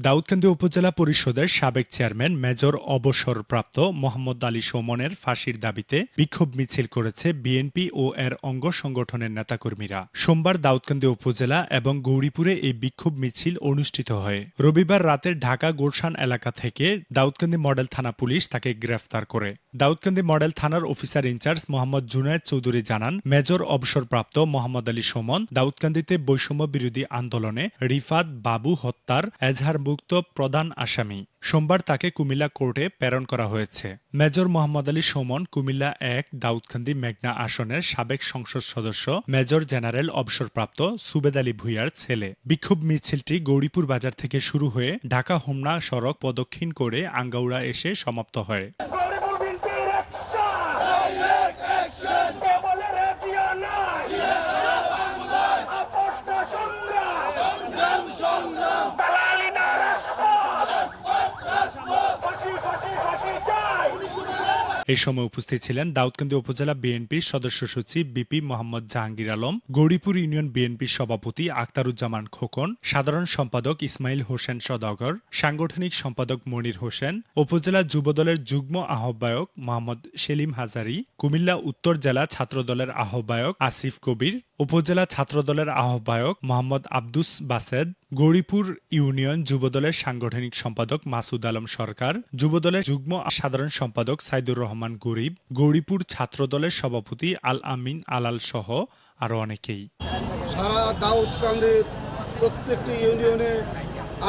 দাউদকান্দি উপজেলা পরিষদের সাবেক চেয়ারম্যান মেজর অবসরপ্রাপ্ত মোহাম্মদ আলী সোমনের ফাঁসির দাবিতে বিক্ষোভ মিছিল করেছে বিএনপি ও এর অঙ্গ সংগঠনের নেতাকর্মীরা। সোমবার দাউদকান্দি উপজেলা এবং গৌরীপুরে এই বিক্ষোভ মিছিল অনুষ্ঠিত হয়। রবিবার রাতে ঢাকা গোলশান এলাকা থেকে দাউদকান্দি মডেল থানা পুলিশ তাকে গ্রেফতার করে। দাউদকান্দি মডেল থানার অফিসার ইনচার্জ মোহাম্মদ জুনায়েদ চৌধুরী জানান, মেজর অবসরপ্রাপ্ত মোহাম্মদ আলী সোমন দাউদকান্দিতে বৈষম্য বিরোধী আন্দোলনে রিফাত বাবু হত্যার এজাহারভুক্ত প্রধান আসামি। সোমবার তাকে কুমিল্লা কোর্টে প্রেরণ করা হয়েছে। মেজর মোহাম্মদ আলী সোমন কুমিল্লা এক দাউদকান্দি মেঘনা আসনের সাবেক সংসদ সদস্য, মেজর জেনারেল অবসরপ্রাপ্ত সুবেদ আলী ভুইয়ার ছেলে। বিক্ষোভ মিছিলটি গৌরীপুর বাজার থেকে শুরু হয়ে ঢাকা হোমনা সড়ক প্রদক্ষিণ করে আঙ্গাউড়া এসে সমাপ্ত হয় গরিবুল বিনতির অ্যাকশন কেবলের এজিয়া নাই আপোষটা সংগ্রাম দালালি না রাজপথ ফাঁসি ফাঁসি ফাঁসি চাই এই সময় উপস্থিত ছিলেন দাউদকান্দি উপজেলা বিএনপির সদস্য সচিব বিপি মোহাম্মদ জাহাঙ্গীর আলম, গৌরীপুর ইউনিয়ন বিএনপির সভাপতি আক্তারুজ্জামান খোকন, সাধারণ সম্পাদক ইসমাইল হোসেন সদাগর, সাংগঠনিক সম্পাদক মনির হোসেন, উপজেলা যুবদলের যুগ্ম আহ্বায়ক মোহাম্মদ সেলিম হাজারি, কুমিল্লা উত্তর জেলা ছাত্রদলের আহ্বায়ক আসিফ কবির উপজেলা ছাত্রদলের আহ্বায়ক মোহাম্মদ আব্দুস বাসেদ, গৌরীপুর ইউনিয়ন যুবদলের সাংগঠনিক সম্পাদক মাসুদ আলম সরকার, যুবদলের যুগ্ম সাধারণ সম্পাদক সাইদুর রহমান গরিব, গৌরীপুর ছাত্রদলের সভাপতি আল আমিন আলাল সহ আরও অনেকেই। সারা দাউদকান্দির প্রত্যেকটি ইউনিয়নে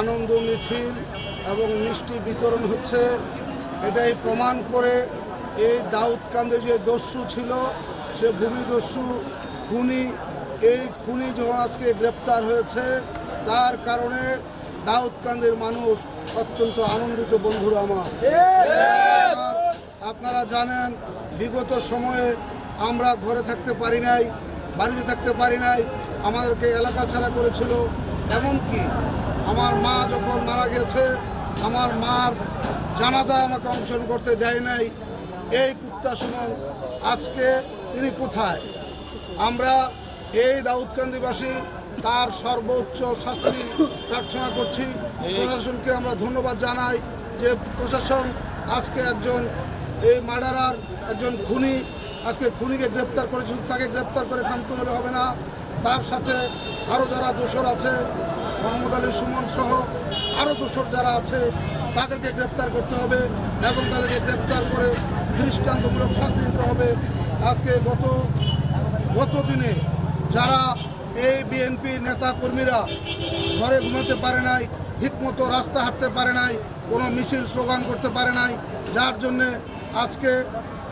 আনন্দ, মিছিল এবং মিষ্টি বিতরণ হচ্ছে। এটাই প্রমাণ করে এই দাউদকান্দের যে দস্যু ছিল, সে ভূমিদস্যু, খুনি এই খুনি যখন আজকে গ্রেপ্তার হয়েছে, তার কারণে দাউদকান্দের মানুষ অত্যন্ত আনন্দিত বন্ধুরা আমার। আপনারা জানেন, বিগত সময়ে আমরা ঘরে থাকতে পারি নাই, বাড়িতে থাকতে পারি নাই, আমাদেরকে এলাকা ছাড়া করেছিল। এমনকি আমার মা যখন মারা গেছে, আমার মার জানাজায় আমাকে অংশগ্রহণ করতে দেয় নাই। এই কুত্তা সুমন আজকে তিনি কোথায়? আমরা এই দাউদকান্দিবাসী তার সর্বোচ্চ শাস্তি প্রার্থনা করছি। প্রশাসনকে আমরা ধন্যবাদ জানাই যে প্রশাসন আজকে একজন এই মার্ডারার একজন খুনি, আজকে খুনিকে গ্রেপ্তার করেছিল তাকে গ্রেপ্তার করে ক্ষান্ত হলে হবে না। তার সাথে আরও যারা দোষর আছে, মোহাম্মদ আলী সুমন সহ আরও দোষর যারা আছে, তাদেরকে গ্রেপ্তার করতে হবে এবং তাদেরকে গ্রেপ্তার করে দৃষ্টান্তমূলক শাস্তি দিতে হবে। আজকে গত গত দিনে যারা এই বিএনপি নেতা কর্মীরা ঘরে ঘুমাতে পারে নাই, ঠিকমতো রাস্তা হাঁটতে পারে নাই, কোনো মিছিল, স্লোগান করতে পারে নাই, যার জন্যে আজকে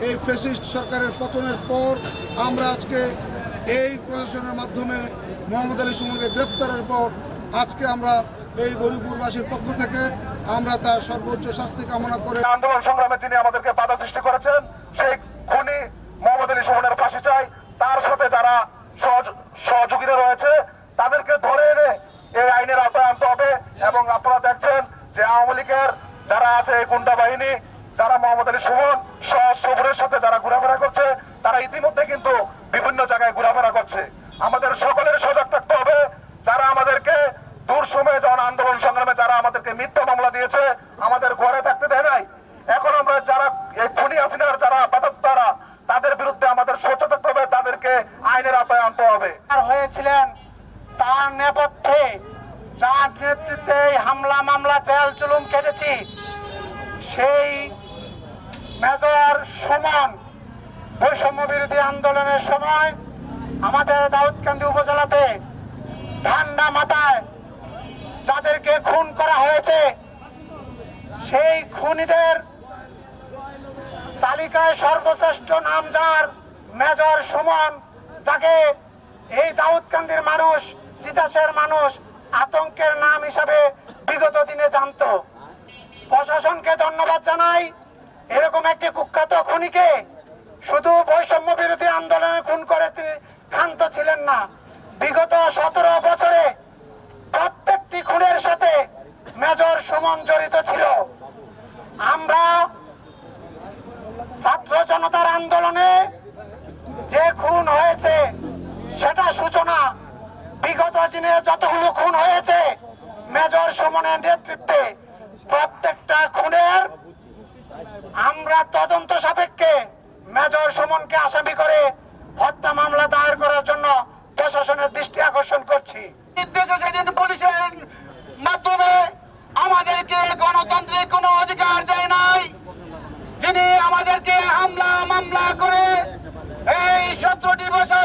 এই ফেসিস্ট সরকারের পতনের পর আমরা আজকে এই প্রশাসনের মাধ্যমে মোহাম্মদ আলী সুমনকে গ্রেপ্তারের পর আজকে আমরা এই গরিবপুরবাসীর পক্ষ থেকে আমরা তার সর্বোচ্চ শাস্তি কামনা করে আন্দোলন সংগ্রামে যিনি আমাদেরকে বাধা সৃষ্টি করেছেন, সেই খুনি মোহাম্মদ আলী সুমনের ফাঁসি চাই। তার সাথে যারা সহযোগীরা রয়েছে। তাদেরকে ধরে এনে এই আইনের আওতায় আনতে হবে এবং আপনারা দেখছেন যে আওয়ামী লীগের যারা আছে এই গুন্ডা বাহিনী, যারা মোহাম্মদ আলী সুমন সহ সাথে যারা ঘোরাফেরা করছে, তারা ইতিমধ্যে কিন্তু বিভিন্ন জায়গায় ঘোরাফেরা করছে। আমাদের সকলের সজাগ থাকতে হবে। যারা আমাদেরকে দূর সময়ে যখন আন্দোলন সংগ্রামে, যারা আমাদেরকে মিথ্যা মামলা দিয়েছে আমাদের ঘরে থাকতে দেয় নাই এখন আমরা যারা এই খুনি হাসিনার যারা বাতাত্তারা তাদের বিরুদ্ধে আমাদের সচেতন থাকতে হবে তাদেরকে আইনের আওতায় আনতে হবে আর হয়েছিলেন তার নেপথ্যে যার নেতৃত্বে হামলা, মামলা, জেল, জুলুম কেটেছি সেই মেজর সমান বৈষম্য বিরোধী আন্দোলনের সময় আমাদের দাউদকান্দি উপজেলাতে ঠান্ডা মাথায় যাদেরকে খুন করা হয়েছে, সেই খুনিদের তালিকায় সর্বশ্রেষ্ঠ নাম যার মেজর সুমন, যাকে এই দাউদকান্দির মানুষ, তিতাসের মানুষ আতঙ্কের নাম হিসাবে বিগত দিনে জানতো। প্রশাসনকে ধন্যবাদ জানাই। এরকম একটি কুখ্যাত খুনিকে শুধু বৈষম্য বিরোধী আন্দোলনে খুন করে তিনি ক্ষান্ত ছিলেন না। বিগত সতেরো বছরে প্রত্যেকটি খুনের সাথে মেজর সুমন জড়িত ছিল। আমরা ছাত্র জনতার আন্দোলনে যে খুন হয়েছে সেটা সূচনা বিগত দিনে যতগুলো খুন হয়েছে মেজর সুমন সুমনের নেতৃত্বে প্রত্যেকটা খুনের আমরা তদন্ত সাপেক্ষে মেজর সুমনকে আসামি করে হত্যা মামলা দায়ের করার জন্য প্রশাসনের দৃষ্টি আকর্ষণ করছি। নির্দেশে সেদিন পুলিশের মাধ্যমে আমাদেরকে গণতান্ত্রিক কোনো অধিকার দেয় নাই। যিনি আমাদেরকে হামলা মামলা করে এই সতেরোটি বছর